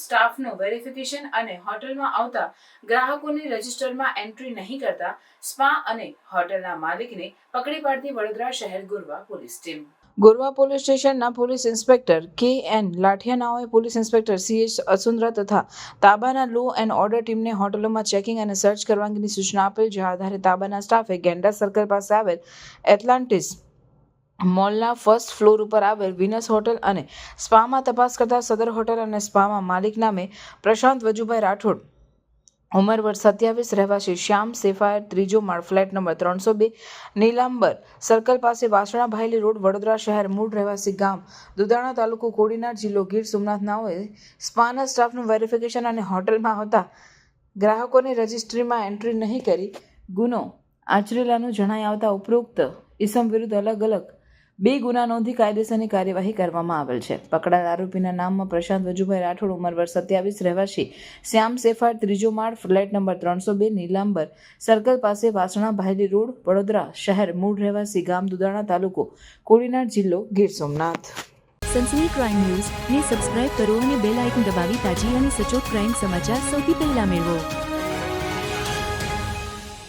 સ્ટાફનું verification અને હોટલમાં આવતા ગ્રાહકોની રજિસ્ટરમાં એન્ટ્રી નહીં કરતા સ્પા અને હોટલના માલિકને પકડી પાડતી વડોદરા શહેર Gorwa police team. Gorwa police સ્ટેશનના police inspector K N લાઠિયાનાઓએ police inspector C H Asundra તથા તાબાના લો એન્ડ ઓર્ડર ટીમને હોટલોમાં ચેકિંગ અને સર્ચ કરવાની સૂચના આપેલ, જે આધારે તાબાના સ્ટાફે ગેંડા સર્કલ પાસે આવેલ એટલાન્ટિસ મોલના ફર્સ્ટ ફ્લોર ઉપર આવેલ વિનસ હોટલ અને સ્પામાં તપાસ કરતા સદર હોટલ અને સ્પામાં માલિક નામે પ્રશાંત વજુભાઈ રાઠોડ. ઉંમર વર્ષ સત્યાવીસ, રહેવાસી શ્યામ સેફાયર ત્રીજો માળ ફ્લેટ નંબર ત્રણસો બે, નીલાંબર સર્કલ પાસે વાસણા ભાયલી રોડ, વડોદરા શહેર, મૂળ રહેવાસી ગામ, દુધાણા તાલુકો, કોડીનાર જિલ્લો, ગીર સોમનાથ નાઓએ સ્પાના સ્ટાફનું વેરિફિકેશન અને હોટલમાં હતા. ગ્રાહકોની રજિસ્ટ્રીમાં એન્ટ્રી નહીં કરી. ગુનો આચરેલાનું જણાઈ આવતા ઉપરોક્ત ઇસમ વિરુદ્ધ અલગ અલગ બે ગુના નોંધી કાયદેસરની કાર્યવાહી કરવામાં આવેલ છે. પકડાયેલ આરોપીના નામમાં પ્રશાંત વજુભાઈ રાઠોડ ઉંમર વર્ષ સત્યાવીસ રહેવાસી, શ્યામ સેફાર ત્રીજો માળ, ફ્લેટ નંબર ત્રણસો બે, નીલાંબર સર્કલ પાસે વાસણા ભાયલી રોડ, વડોદરા શહેર, મૂળ રહેવાસી ગામ દુધાણા તાલુકો, કોડીનાર જિલ્લો, ગીર સોમનાથ. સનસની ક્રાઇમ ન્યૂઝ, ને સબસ્ક્રાઇબ કરો અને બેલ આઇકન દબાવી તાજી અને સચોટ ક્રાઇમ સમાચાર સૌથી પહેલા મેળવો.